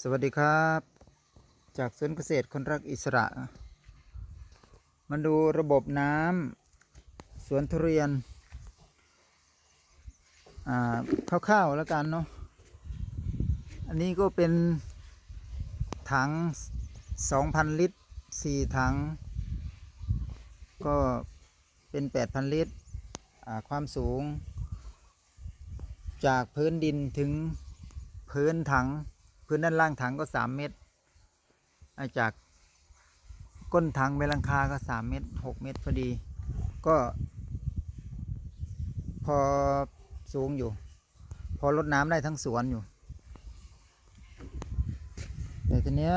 สวัสดีครับ จากสวนเกษตรคนรักอิสระ มาดูระบบน้ำสวนทุเรียนอ่าคร่าวๆแล้วกันเนาะอันนี้ก็เป็นถัง 2,000 ลิตร 4 ถัง ก็เป็น 8,000 ลิตรอ่าความสูง จากพื้นดินถึงพื้นถัง พื้นด้านล่างถังก็สามเมตรจากก้นถังไปลังคาก็สามเมตรหกเมตรพอดี ก็ พอสูงอยู่ พอลดน้ำได้ทั้งสวนอยู่ แต่ทีเนี้ย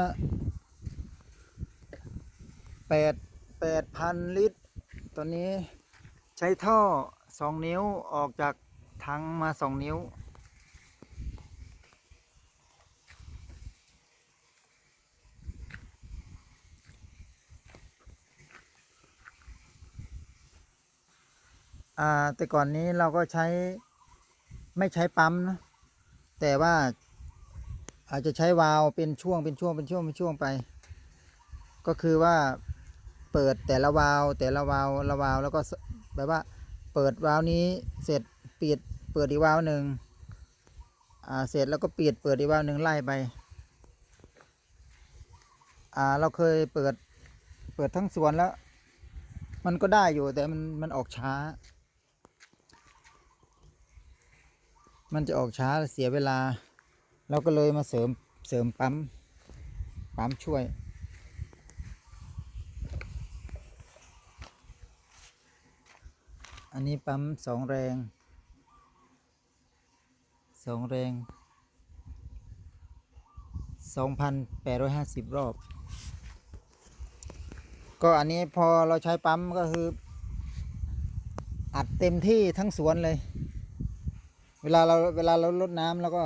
แปดแปดพันลิตร ตอนนี้ใช้ท่อสองนิ้วออกจากถังมาสองนิ้ว อ่าแต่ก่อนนี้เราก็ใช้ไม่ใช้ปั๊มนะแต่ว่าอาจจะใช้วาล์วเป็นช่วงเป็นช่วงเป็นช่วงเป็นช่วงไป ก็คือว่าเปิดแต่ละวาล์วแต่ละวาล์วละวาล์วแล้วก็แบบว่าเปิดวาล์วนี้เสร็จปิดเปิดอีกวาล์วหนึ่งอ่าเสร็จแล้วก็ปิดเปิดอีกวาล์วหนึ่งไล่ไปอ่าเราเคยเปิดเปิดทั้งสวนแล้ว มันก็ได้อยู่แต่มันมันออกช้า มันจะออกช้าเสียเวลา เราก็เลยมาเสริมเสริมปั๊ม ปั๊มช่วย อันนี้ปั๊มสองแรงสองแรงสองพันแปดร้อยห้าสิบรอบ ก็อันนี้พอเราใช้ปั๊มก็คือ อัดเต็มที่ทั้งสวนเลย เวลาเราเวลาเราลดน้ำแล้วก็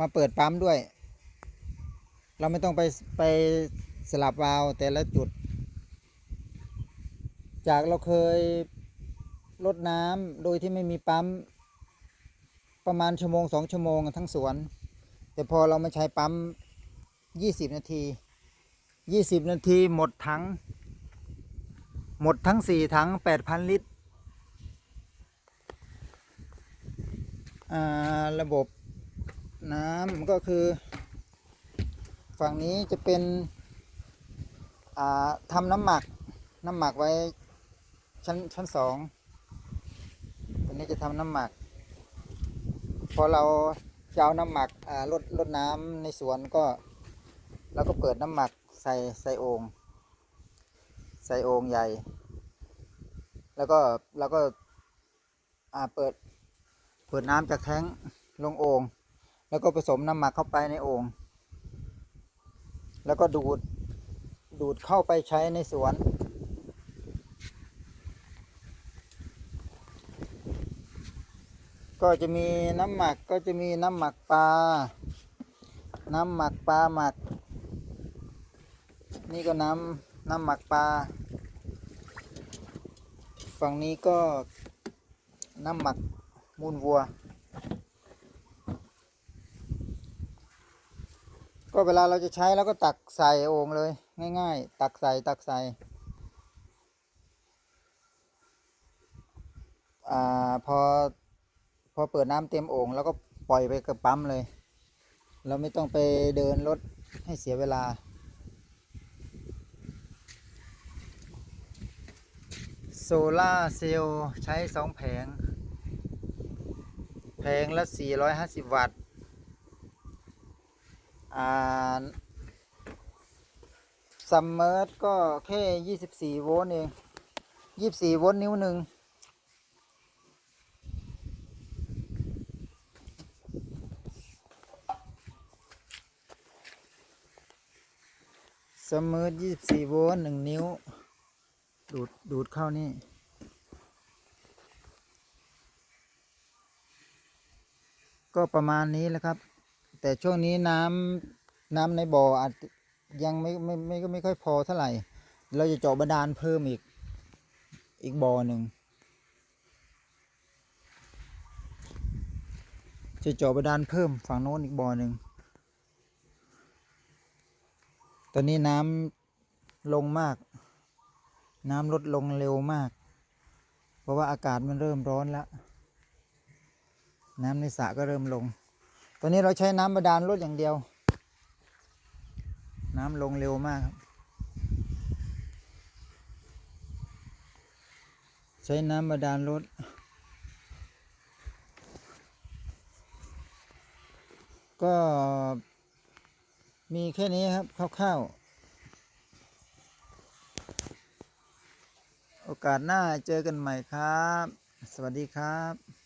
มาเปิดปั๊มด้วย เราไม่ต้องไปไปสลับวาล์วแต่ละจุด จากเราเคยลดน้ำโดยที่ไม่มีปั๊ม ประมาณชั่วโมงสองชั่วโมงทั้งสวน แต่พอเรามาใช้ปั๊มยี่สิบนาทียี่สิบนาทีหมดถัง หมดทั้งสี่ถังแปดพันลิตร อ่า ระบบน้ำก็คือ ฝั่งนี้จะเป็นทำน้ำหมักน้ำหมักไว้ชั้นชั้นสองตอนนี้จะทำน้ำหมัก พอเราจะเอาน้ำหมักลดลดน้ำในสวนก็เราก็เปิดน้ำหมักใส่ใส่โอ่งใส่โอ่งใหญ่ แล้วก็เราก็เปิด ปิดน้ำจากแท้งลงโอ่งแล้วก็ผสมน้ำหมักเข้าไปในโอ่งแล้วก็ดูดดูดเข้าไปใช้ในสวน ก็จะมีน้ำหมักก็จะมีน้ำหมักปลา น้ำหมักปลาหมัก นี่ก็น้ำน้ำหมักปลา ฝั่งนี้ก็น้ำหมัก มูลวัว ก็เวลาเราจะใช้เราก็ตักใส่โอ่งเลย ง่าย ๆ ตักใส่ตักใส่อ่าพอพอเปิดน้ำเต็มโอ่งแล้วก็ปล่อยไปกับปั๊มเลย เราไม่ต้องไปเดินรถให้เสียเวลาโซล่าเซลล์ใช้สองแผง แพงละ 450 วัตต์อ่าซัมเมอร์ก็แค่ 24 โวลต์เอง 24 โวลต์นิ้วหนึ่งซัมเมอร์24 โวลต์หนึ่งนิ้ว ดูด ดูดเข้านี่ ก็ประมาณนี้แหละครับ แต่ช่วงนี้น้ำน้ำในบ่ออาจยังไม่ไม่ไม่ก็ไม่ค่อยพอเท่าไหร่ เราจะเจาะบาดาลเพิ่มอีกอีกบ่อหนึ่งจะเจาะบาดาลเพิ่มฝั่งโน้นอีกบ่อหนึ่งตอนนี้น้ำลงมาก น้ำลดลงเร็วมาก เพราะว่าอากาศมันเริ่มร้อนแล้ว น้ำในสระก็เริ่มลง ตอนนี้เราใช้น้ำบาดาลลดอย่างเดียว น้ำลงเร็วมากครับใช้น้ำบาดาลลดก็มีแค่นี้ครับคร่าวๆ โอกาสหน้าเจอกันใหม่ครับ สวัสดีครับ